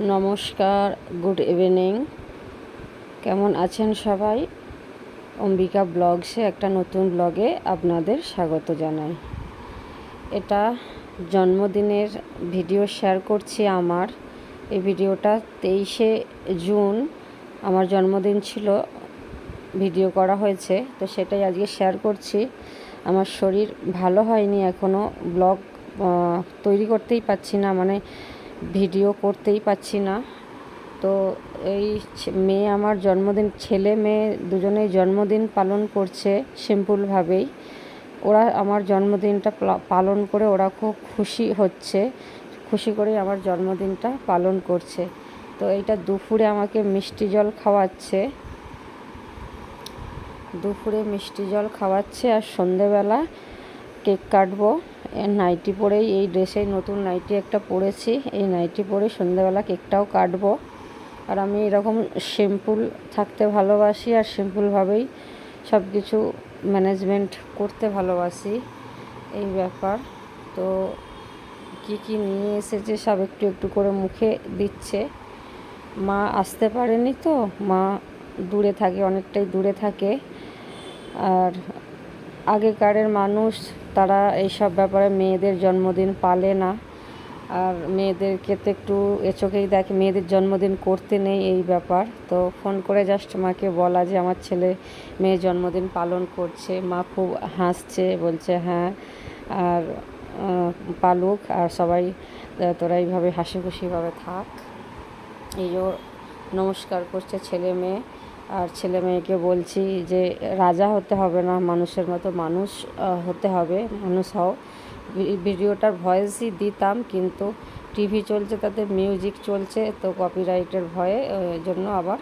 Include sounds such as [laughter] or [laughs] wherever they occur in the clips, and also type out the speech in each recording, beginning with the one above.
নমস্কার, good evening. কেমন আছেন সবাই? অম্বিকা ব্লগসে একটা নতুন ব্লগে আপনাদের স্বাগত জানাই। এটা জন্মদিনের ভিডিও শেয়ার করছি আমার। এই ভিডিওটা তেইশে জুন। আমার জন্মদিন ছিল, ভিডিও করা হয়েছে, তো সেটাই আজকে শেয়ার করছি। আমার শরীর ভালো হয়নি এখনও ব্লগ তৈরি করতেই পারছি না। মানে ভিডিও করতেই পারছি না। তো এই মেয়ে আমার জন্মদিন, ছেলে মেয়ে দুজনেই জন্মদিন পালন করছে সিম্পলভাবেই। ওরা আমার জন্মদিনটা পালন করে ওরা খুব খুশি হচ্ছে, খুশি করে আমার জন্মদিনটা পালন করছে। তো এইটা দুপুরে আমাকে মিষ্টি জল খাওয়াচ্ছে। দুপুরে মিষ্টি জল খাওয়াচ্ছে আর সন্ধেবেলা কেক কাটবো। নাইটি পরেই, এই ড্রেসেই নতুন নাইটি একটা পরেছি। এই নাইটি পরে সন্ধেবেলা কেকটাও কাটবো। আর আমি এরকম সিম্পল থাকতে ভালোবাসি আর সিম্পলভাবেই সব কিছু ম্যানেজমেন্ট করতে ভালোবাসি। এই ব্যাপার। তো কি কি নিয়ে এসেছে সব একটু একটু করে মুখে দিচ্ছে। মা আসতে পারেনি তো? মা দূরে থাকে, অনেকটাই দূরে থাকে। আর আগেকারের মানুষ, তারা এইসব ব্যাপারে মেয়েদের জন্মদিন পালে না। আর মেয়েদেরকে তো একটু এ চোখেই দেখে, মেয়েদের জন্মদিন করতে নেই এই ব্যাপার। তো ফোন করে জাস্ট মাকে বলা যে, আমার ছেলে মেয়ের জন্মদিন পালন করছে। মা খুব হাসছে, বলছে হ্যাঁ আর পালুক, আর সবাই তোরা এইভাবে হাসি খুশিভাবে থাক। এই নমস্কার করছে ছেলে মেয়ে। আর ছেলে মেয়েকে বলছি যে রাজা হতে হবে না মানুষের মতো মানুষ হতে হবে মানুষ হও। ভিডিওটার ভয়েসই দিতাম কিন্তু টিভি চলছে তাতে মিউজিক চলছে তো কপিরাইটের ভয়ে জন্য আবার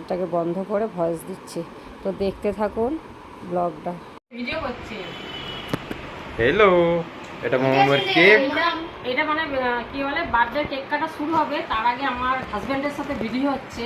এটাকে বন্ধ করে ভয়েস দিচ্ছি। তো দেখতে থাকুন ব্লগটা। ভিডিও করছি। হ্যালো এটা মোহাম্মদ কেক এটা মানে কি বলে বার্থডে কেক কাটা শুরু হবে। তার আগে আমার হাজবেন্ডের সাথে ভিডিও হচ্ছে।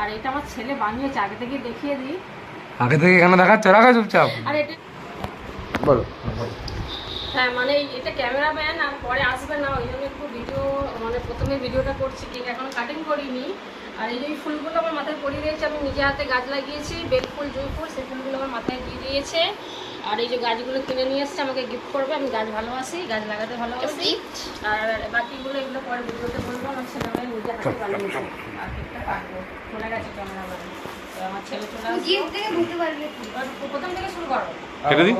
আর এটা আমার ছেলে বানিয়েছে আগে থেকে দেখিয়ে দিই। আগে থেকে এখানে দেখাচ্ছ? রাখা চুপচাপ। আর এটা বলো। হ্যাঁ মানে এটা ক্যামেরা ক্যামেরাম্যান আর পরে আসবে না ওই জন্য একটু ভিডিও মানে প্রথমে ভিডিওটা করছি কেক এখন কাটিং করিনি। আর এই যে ফুলগুলো আমার মাথায় পরিয়ে দিয়েছে আমি নিজে হাতে গাছ লাগিয়েছি বেল ফুল জুই ফুল সেই ফুলগুলো আমার মাথায় দিয়ে দিয়েছে। আর এই যে গাছগুলো কিনে নিয়ে এসছে আমাকে গিফট করবে। আমি গাছ ভালোবাসি গাছ লাগাতে ভালোবাসি। আর বাকিগুলো এগুলো পরে ভিডিওতে বলব। আমার ছেলে মেয়ে নিজে হাতে বানিয়েছে। আর কেকটা কাটবো চলে গেছে ক্যামেরাম্যান তো আমার ছেলে চলে আসবে প্রথম থেকে শুরু করো। কেটে দিই?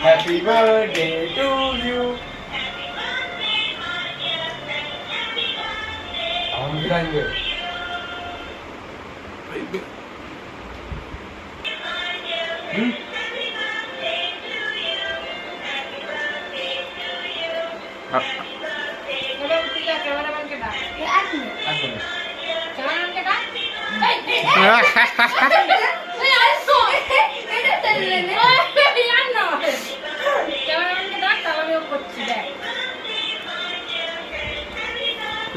You mom birthday to you birthday to you happy birthday to you আমার লাগবে হুম এবার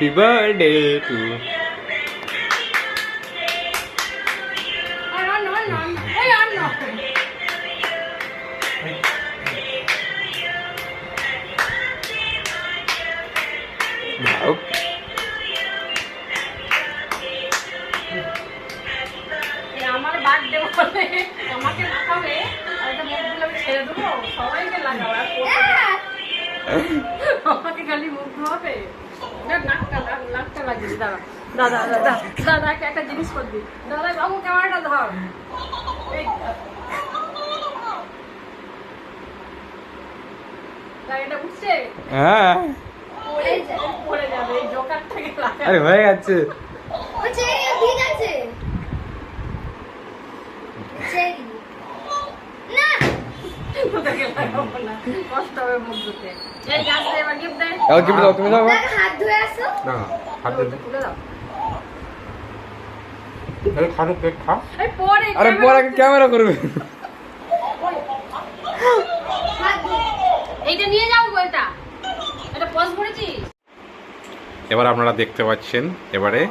হ্যাপি বার্থডে টু। আমার বার্থডে বলে আমাকে লাগাবে আর এটা মুখগুলো আমি ছেড়ে দেবো সবাইকে লাগাবো আর আমাকে খালি মুখ ধোয়াবে দাদা দাদা দাদা একটা জিনিস করবি। দাদা বাবু ক্যামেরাটা ধর। এই গাড়িটা উঠছে? হ্যাঁ। আরে হয়ে গেছে। আছে চেরি না তোদেরকে লাগাবো না কষ্ট হবে মুখ ধুতে। এই গাছ দে এবার গিফট এবার দাও তুমি দাও হাত ধুয়ে আসো। না হাত তুলে দাও। আরে খানো কেক খা। এই পরে আগে ক্যামেরা করবে। হাত এইটা নিয়ে যাও গো এটা এটা পজ করেছিস? এবার আপনারা দেখতে পাচ্ছেন এবারে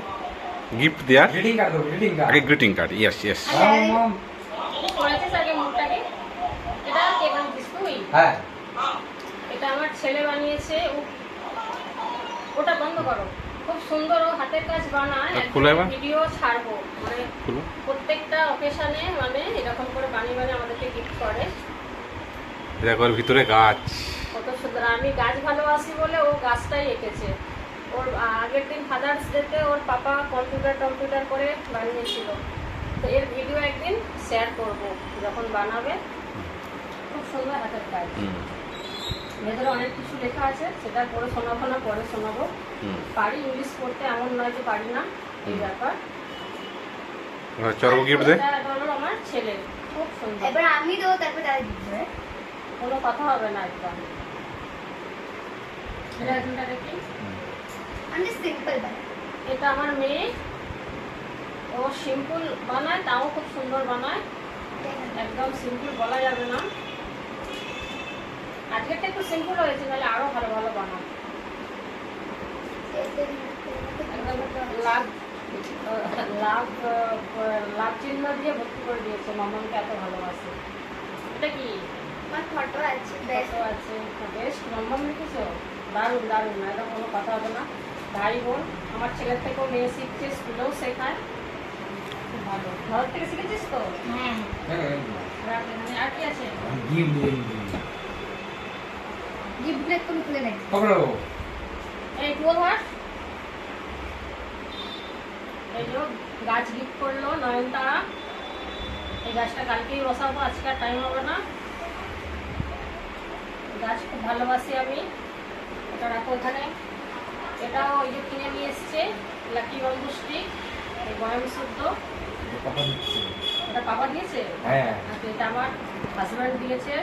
গিফট দেওয়ার গ্রিটিং কার্ড দাও গ্রিটিং কার্ড আগে গ্রিটিং কার্ড ইয়েস ইয়েস করেছিস আগে মুখটাকে এটা কে বানিয়েছিস তুই হ্যাঁ। এটা আমার ছেলে বানিয়েছে ওটা বন্ধ করো। খুব সুন্দর ও হাতের কাজ বানায়? ভিডিও ছাড়বো। মানে প্রত্যেকটা অকেশনে মানে এরকম করে বানিয়ে বানিয়ে আমাদেরকে গিফট করে। দেখো ওর ভিতরে গাছ। কত সুন্দর। আমি গাছ ভালোবাসি বলে ও গাছটাই এঁকেছে। ওর আগের দিন ফাদার্স ডেতে ওর পাপা কম্পিউটার টম্পিউটার করে বানিয়েছিল। তো এর ভিডিও একদিন শেয়ার করব যখন বানাবে। খুব হাতের কাজ ভেতরে অনেক কিছু লেখা আছে সেটা পরে শোনাবো না পরে শোনাবো। পারি ইংলিশ পড়তে এমন নয় যে পারি না এই ব্যাপার। চর্ব গিফট দে আমার ছেলে খুব সুন্দর। এবার আমি দেবো তারপর তারা দিবে কোনো কথা হবে না একদম। এটা এখানটা দেখি। আমি সিম্পল বানাই। এটা আমার মেয়ে। ও সিম্পল বানায় তাও খুব সুন্দর বানায়। একদম সিম্পল বলা যাবে না। আজকেরটা একটু সিম্পল হয়েছে নাহলে আরও ভালো ভালো বানায় একদম লাভ লাভ লাভ চিহ্ন দিয়ে ভর্তি করে দিয়েছে মামাকে এত ভালোবাসে। এটা কি? ফটো আছে বেশ বেশ আছে বেশ নম্বর লিখেছো দারুণ দারুণ এটা কোনো কথা হবে না। ভাই বোন আমার ছেলের থেকেও মেয়ে শিখছে স্কুলেও শেখায়। ভালো। ঘর থেকে শিখেছিস তো? হ্যাঁ। আর কি আছে? গিফট একটু খুলে দেখি কবলো এই টুয়ো ধর এই যে গাছ গিফট করল নয়নতারা এই গাছটা কালকেই বসাবো আজকে আর টাইম হবে না গাছ খুব ভালোবাসি আমি এটা রাখো ওখানে এটাও ওই যে কিনে নিয়ে এসছে লাকি বন্ধু স্টিক এই বয়াম শুদ্ধ এটা পাপা দিয়েছে হ্যাঁ এটা আমার হাজব্যান্ড দিয়েছে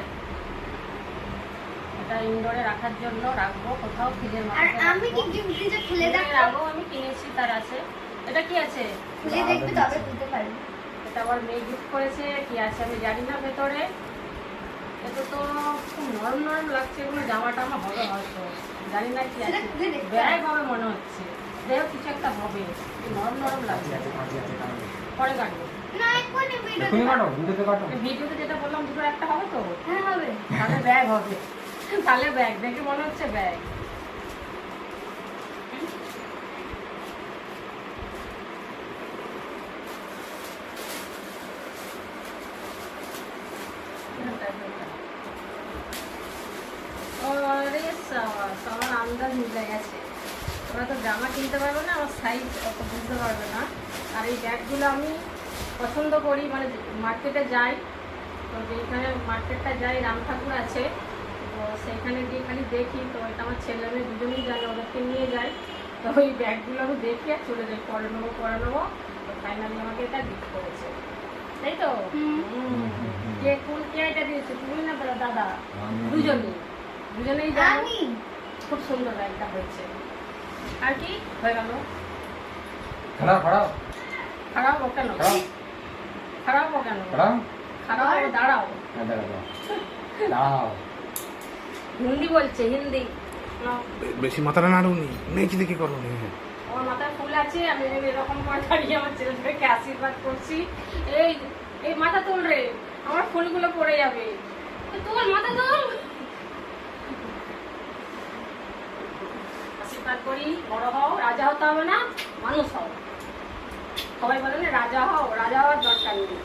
এটা ইনডোরে রাখার জন্য রাখব কোথাও ফ্রিজের আর আমি কি রাখব। গিফট দিয়েছে খুলে দেখো। রাখব আমি কিনেছি তার আছে। এটা কি আছে? খুলে দেখবে তবে বুঝতে পারবে। এটা আমার মেয়ে গিফট করেছে কি আছে আমি জানি না ভেতরে। এটা তো খুব নরম নরম লাগছে এগুলো জামা টামা হবে হয়তো জানি না কি আছে। ব্যাগ হবে মনে হচ্ছে। যাই হোক কিছু একটা হবে। নরম নরম লাগছে। পরে কাটবো। ভিডিওতে যেটা বললাম দুটো একটা হবে তো? হ্যাঁ হবে। তাহলে ব্যাগ হবে। তাহলে ব্যাগ, দেখে মনে হচ্ছে ব্যাগ। আমার আন্দাজ মিলে গেছে। ওরা তো জামা কিনতে পারবে না, আমার সাইজ অত বুঝতে পারবে না। আর এই ব্যাগগুলো আমি পছন্দ করি মানে মার্কেটে যাই, তো যেখানে মার্কেটটা যাই রাম ঠাকুর আছে। সেখানে গিয়ে খালি দেখি তো এটা আমার ছেলে মেয়ে দুজনেই জানে ওদেরকে নিয়ে যাই। তো ওই ব্যাগগুলো আমি দেখি আর চলে যাই পরে নেব পরে নেব। তো ফাইনালি আমাকে এটা গিফট করেছে। তাই তো। কে কোন কে এটা দিয়েছে তুমি না দাদা? দাদা দুজনেই। দুজনেই জানো খুব সুন্দর ব্যাগটা হয়েছে। আর কি? হয়ে গেল। খারাপ খারাপ। খারাপ ও কেন? খারাপ। ও কেন? খারাপ? খারাপ দাঁড়াও। হ্যাঁ দাঁড়াও। দাঁড়াও। হিন্দি বলছে হিন্দি। বেশি মাথাটা নাড়ুনি নেচি দেখি করো নি। আমার মাথায় ফুল আছে আমি এরকম করে দাঁড়িয়ে আমার ছেলেটাকে আশীর্বাদ করছি। এই এই মাথা তোল রে আমার ফুলগুলো পড়ে যাবে। এই মাথা তোল। আশীর্বাদ করি বড় হও রাজা হতে হবে না মানুষ হও। সবাই বলে না রাজা হও রাজা হওয়ার দরকার নেই।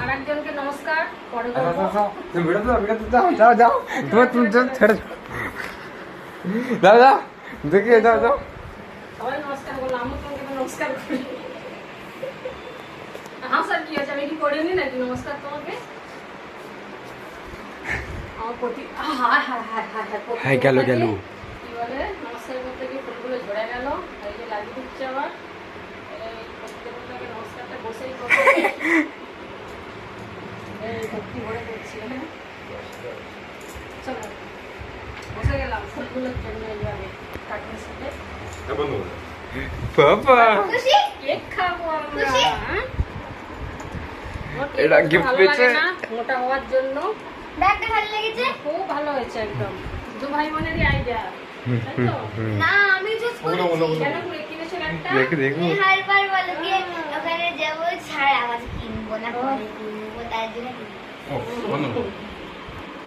আর একজনকে নমস্কার পরে করব তুমি ভিডিওতে যাও ভিডিওতে যাও যাও যাও। তুমি তুমি যাও, ছেড়ে যাও যাও যাও দেখি যাও যাও সবাই নমস্কার বললাম আমি তোমাকে নমস্কার করি। রেডি করে নি নাকি? নমস্কার তোমাকে? আমার প্রতি হায় হায় হায় হায় হায় প্রতি হায়, গেল, গেল। কি [laughs] ভক্তি ভরে করছি চলো বসে গেলাম ফুলগুলোর জন্য এইভাবে কাটিং সাথে বাবা। কেক খাব আমরা খুশি? আমার কেক এটা খেতে পেয়েছে? মোটা হওয়ার জন্য? ব্যাগটা ভালো লেগেছে? খুব ভালো হয়েছে একদম। দু ভাই বোনেরই আইডিয়া না আমি চুজ করেছি। কেন করে কিনেছো একটা? দেখে দেখো। তুমি হারবার বলো কি ওখানে যাব ছাড় আবার কিনবো না পরে কিনবো। তার জন্য